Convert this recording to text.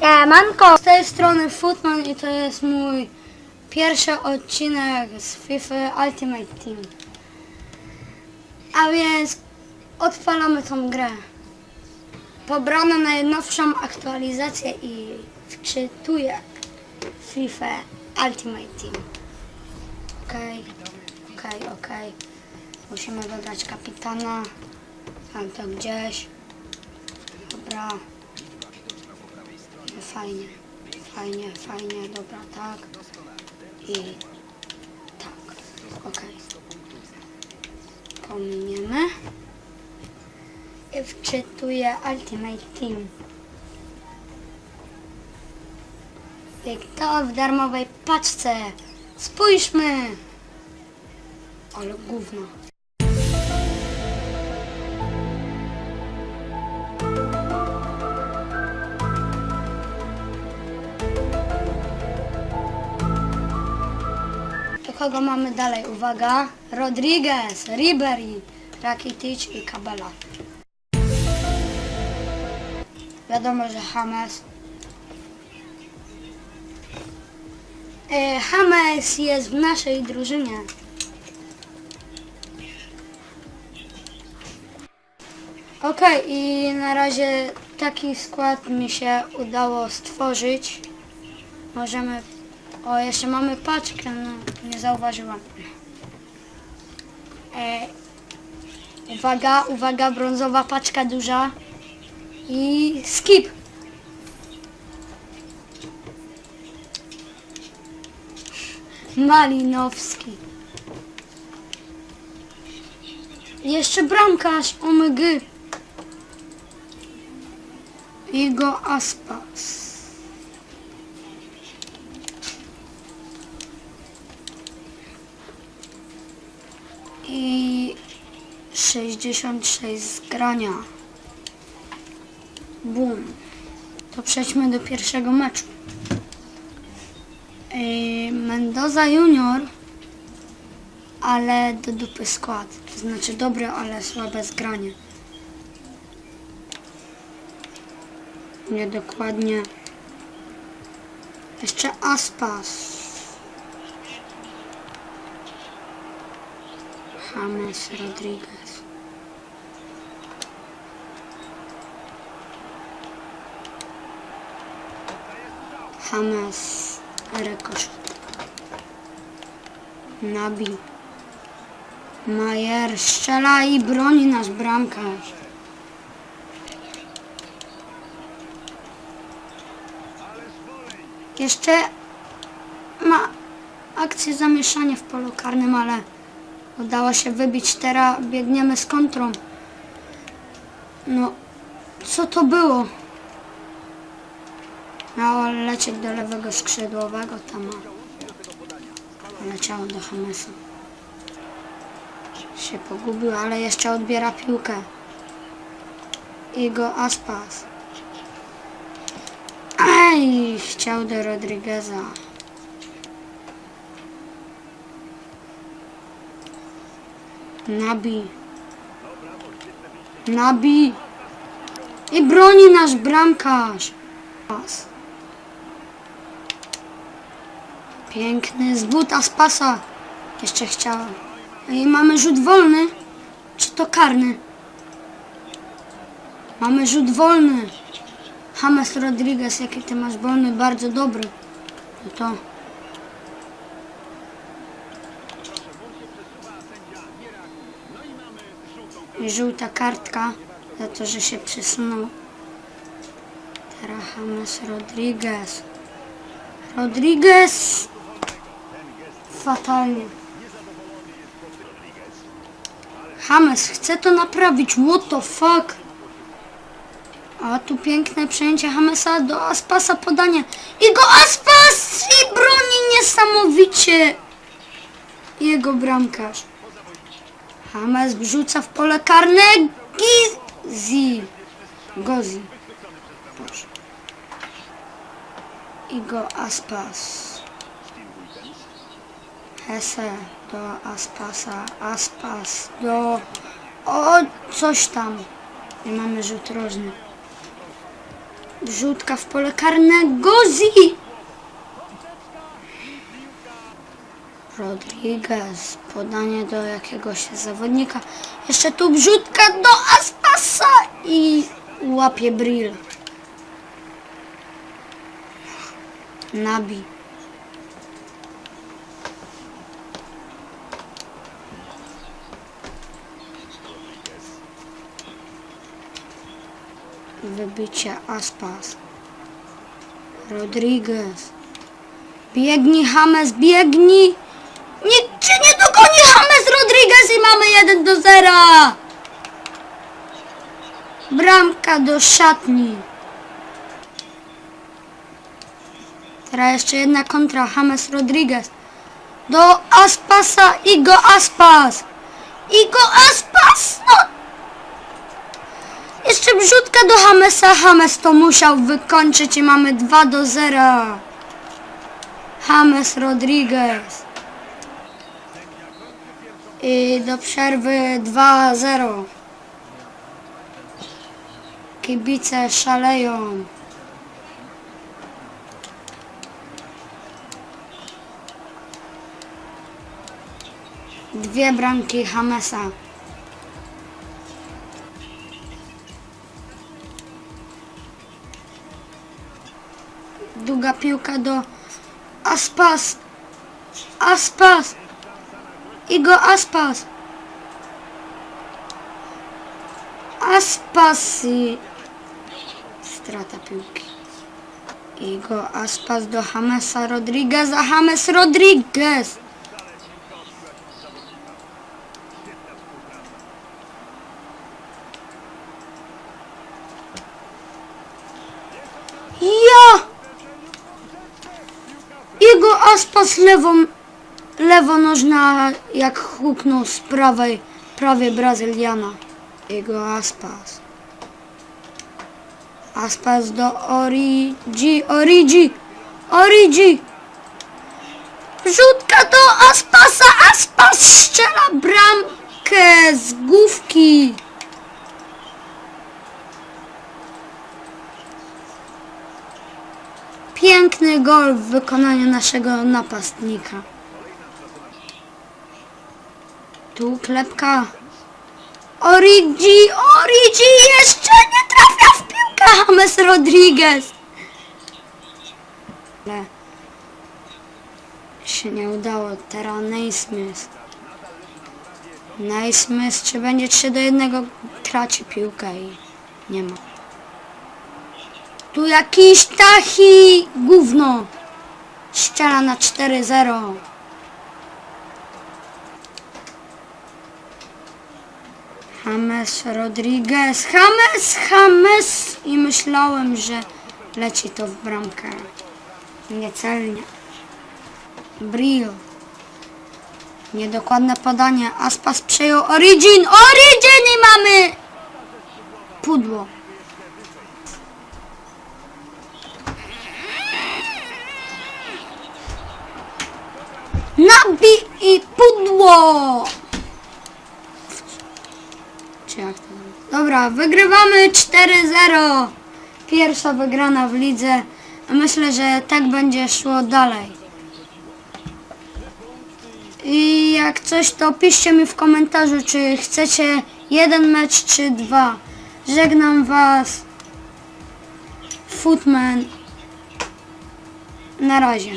Siemanko! Z tej strony Footman i to jest mój pierwszy odcinek z FIFA Ultimate Team. A więc odpalamy tą grę. Pobrano najnowszą aktualizację i wczytuję FIFA Ultimate Team. Okej, okej, okej. Musimy wybrać kapitana. Tam to gdzieś. Dobra. Fajnie, fajnie, fajnie, dobra, tak. I tak, okej. Pominiemy. I wczytuję Ultimate Team. I to w darmowej paczce. Spójrzmy! Ale gówno. Kogo mamy dalej? Uwaga. Rodriguez, Ribery, Rakitic i Kabela. Wiadomo, że James. E, James jest w naszej drużynie. Okej, i na razie taki skład mi się udało stworzyć. Możemy. O, jeszcze mamy paczkę, no nie zauważyłam. E, uwaga, uwaga, brązowa paczka duża. I skip. Malinowski. Jeszcze bramkarz, omg. Jego Aspas. I 66 zgrania. Bum. To przejdźmy do pierwszego meczu. Mendoza Junior, ale do dupy skład. To znaczy dobry, ale słabe zgranie. Niedokładnie. Jeszcze Aspas. James Rodriguez. James Rekosz. Nabi. Majer strzela i broni nasz bramkarz. Jeszcze ma akcję zamieszania w polu karnym, ale udało się wybić. Teraz biegniemy z kontrą. No, co to było? Miało lecieć do lewego skrzydłowego, tam leciało do Hamesa. Się pogubił, ale jeszcze odbiera piłkę. Jego Aspas. Ej, chciał do Rodrigueza. Nabi. Nabi. I broni nasz bramkarz. Pas. Piękny z buta, z pasa. Jeszcze chciałem. I mamy rzut wolny. Czy to karny? Mamy rzut wolny. James Rodriguez, jaki ty masz wolny, bardzo dobry. No to. Żółta kartka za to, że się przesunął. Teraz James Rodriguez. Rodriguez! Fatalnie. James chce to naprawić. What the fuck? A tu piękne przejęcie Hamesa do Aspasa podanie. I go Aspas i broni niesamowicie. Jego bramkarz. Hames wrzuca w pole karne Gizi. Gozi. Boże. I go Aspas. Hesse do Aspasa. Aspas do... O, coś tam. I mamy rzut rożny. Wrzutka w pole karne. Gozi! Rodriguez. Podanie do jakiegoś zawodnika. Jeszcze tu wrzutka do Aspasa i łapie Brill. Nabi. Wybicie Aspas. Rodriguez. Biegnij James, biegnij! Nikt cię nie dogoni James Rodriguez i mamy 1 do 0! Bramka do szatni. Teraz jeszcze jedna kontra James Rodriguez. Do Aspasa Igo Aspas. Igo Aspas! No jeszcze wrzutka do Hamesa. Hames to musiał wykończyć i mamy 2 do 0. James Rodriguez. I do przerwy 2-0. Kibice szaleją. Dwie bramki Hamesa. Długa piłka do Aspas. Aspas. Igo Aspas. Aspas i strata piłki. Igo Aspas do Jamesa Rodrigueza. James Rodriguez. Ja! Jego aspas lewą, lewonożna jak huknął z prawej, prawie Brazyliana. Jego aspas. Aspas do Origi, Origi, Origi. Rzutka do Aspasa, Aspas strzela bramkę z główki. Piękny gol w wykonaniu naszego napastnika. Tu klepka. Origi, Origi jeszcze nie trafia w piłkę James Rodriguez. Ale się nie udało. Teraz Naismith. Naismith, czy będzie 3 do 1 traci piłkę i nie ma. Tu jakiś tachi gówno. Strzela na 4-0. James Rodriguez. James, James. I myślałem, że leci to w bramkę. Niecelnie. Brio. Niedokładne podanie. Aspas przejął Origin. Origin i mamy pudło. Nabi i pudło! Czy jak to? Dobra, wygrywamy 4-0. Pierwsza wygrana w lidze. Myślę, że tak będzie szło dalej. I jak coś, to piszcie mi w komentarzu, czy chcecie jeden mecz, czy dwa. Żegnam Was. Footman. Na razie.